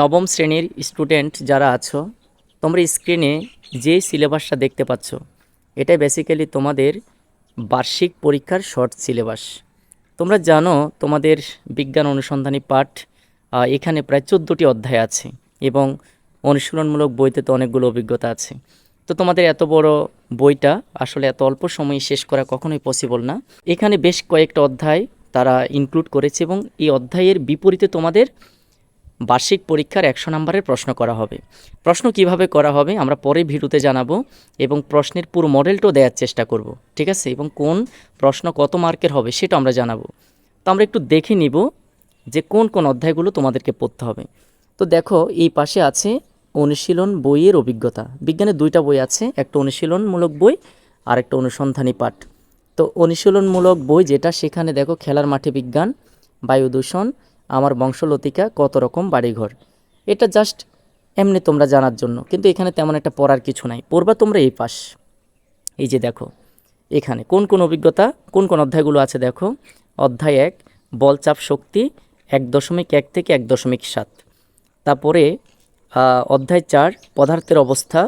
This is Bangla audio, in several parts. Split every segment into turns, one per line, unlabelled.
নবম শ্রেণির স্টুডেন্ট যারা আছো, তোমরা স্ক্রিনে যে সিলেবাসটা দেখতে পাচ্ছ এটা বেসিক্যালি তোমাদের বার্ষিক পরীক্ষার শর্ট সিলেবাস তোমরা জানো তোমাদের বিজ্ঞান অনুসন্ধানী পাঠ এখানে প্রায় চোদ্দোটি অধ্যায় আছে এবং অনুশীলনমূলক বইতে তো অনেকগুলো অভিজ্ঞতা আছে। তো তোমাদের এত বড় বইটা আসলে এত অল্প সময়ে শেষ করা কখনোই পসিবল না। এখানে বেশ কয়েকটা অধ্যায় তারা ইনক্লুড করেছে এবং এই অধ্যায়ের বিপরীতে তোমাদের বার্ষিক পরীক্ষার একশো নম্বরের প্রশ্ন করা হবে। প্রশ্ন কীভাবে করা হবে আমরা পরে ভিডিওতে জানাব এবং প্রশ্নের পুরো মডেলটাও দেওয়ার চেষ্টা করব, ঠিক আছে? এবং কোন প্রশ্ন কত মার্কের হবে সেটা আমরা জানাব। তো আমরা একটু দেখে নিব যে কোন কোন অধ্যায়গুলো তোমাদেরকে পড়তে হবে। তো দেখো, এই পাশে আছে অনুশীলন বইয়ের অভিজ্ঞতা। বিজ্ঞানের দুইটা বই আছে, একটা অনুশীলনমূলক বই আর একটা অনুসন্ধানী পাঠ। তো অনুশীলনমূলক বই যেটা, সেখানে দেখো খেলার মাঠে বিজ্ঞান, বায়ু দূষণ আমার বংশলতিকা কত রকম বাড়িঘর। এটা জাস্ট এমনি তোমরা জানার জন্য, কিন্তু এখানে তেমন একটা পড়ার কিছু নাই। পড়বা তোমরা এই পাশ। এই যে দেখো, এখানে কোন কোন অভিজ্ঞতা, কোন কোন অধ্যায়গুলো আছে দেখো। অধ্যায় এক বলচাপ শক্তি এক দশমিক এক থেকে এক দশমিক সাত। তারপরে অধ্যায় চার, পদার্থের অবস্থা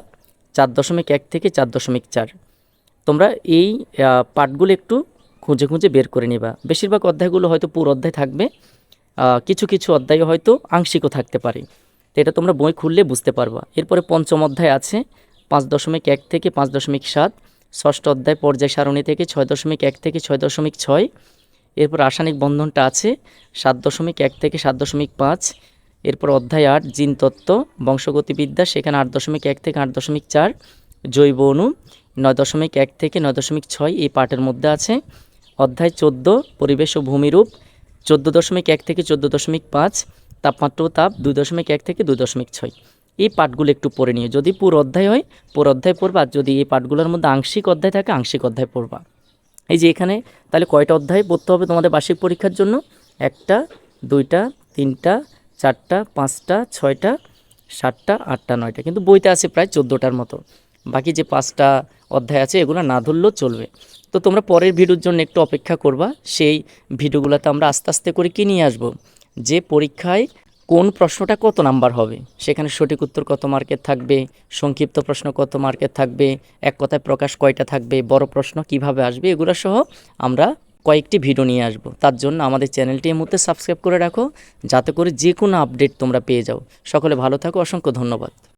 চার দশমিক এক থেকে চার দশমিক চার। তোমরা এই পাঠগুলো একটু খুঁজে খুঁজে বের করে নিবা। বেশিরভাগ অধ্যায়গুলো হয়তো পুরো অধ্যায় থাকবে। কিছু কিছু অধ্যায় হয়তো আংশিকও থাকতে পারে। তো এটা তোমরা বই খুললে বুঝতে পারবা। এরপরে পঞ্চম অধ্যায় আছে, পাঁচ দশমিক এক থেকে পাঁচ দশমিক সাত। ষষ্ঠ অধ্যায়, পর্যায় সারণী থেকে ছয় দশমিক এক থেকে ছয় দশমিক ছয়। এরপর রাসায়নিক বন্ধনটা আছে, সাত দশমিক এক থেকে সাত দশমিক পাঁচ। এরপর অধ্যায় আট, জিন তত্ত্ব, বংশগতিবিদ্যা, সেখানে আট দশমিক এক থেকে আট দশমিক চার। জৈব অণু, নয় দশমিক এক থেকে নয় দশমিক ছয় এই পাঠের মধ্যে আছে। অধ্যায় চোদ্দ, পরিবেশ ও ভূমিরূপ চোদ্দ দশমিক এক থেকে চোদ্দ দশমিক পাঁচ, তাপমাত্রা তাপ দুই দশমিক এক থেকে দুই দশমিক ছয়। এই পাঠগুলো একটু পড়ে নিও। যদি পুরো অধ্যায় হয়, পুরো অধ্যায় পড়বা। আর যদি এই পাঠগুলোর মধ্যে আংশিক অধ্যায় থাকে, আংশিক অধ্যায় পড়বা। এই যে এখানে তাহলে কয়টা অধ্যায় পড়তে হবে তোমাদের বার্ষিক পরীক্ষার জন্য? একটা, দুইটা, তিনটা, চারটা, পাঁচটা, ছয়টা, সাতটা, আটটা, নয়টা। কিন্তু বইতে আছে প্রায় চোদ্দোটার মতো। বাকি যে পাঁচটা অধ্যায় আছে, এগুলো না ধরলেও চলবে। তো তোমরা পরের ভিডিওর জন্য একটু অপেক্ষা করবা, সেই ভিডিওগুলোতে আমরা আস্তে আস্তে করে কি নিয়ে আসব? যে পরীক্ষায় কোন প্রশ্নটা কত নাম্বার হবে? সেখানে সঠিক উত্তর কত মার্কের থাকবে? সংক্ষিপ্ত প্রশ্ন কত মার্কের থাকবে? এক কথায় প্রকাশ কয়টা থাকবে? বড় প্রশ্ন কীভাবে আসবে? এগুলো সহ আমরা কয়েকটি ভিডিও নিয়ে আসব। তার জন্য আমাদের চ্যানেলটি এই মুহূর্তে সাবস্ক্রাইব করে রাখো, যাতে করে যে কোনো আপডেট তোমরা পেয়ে যাও। সকলে ভালো থাকো, অসংখ্য ধন্যবাদ।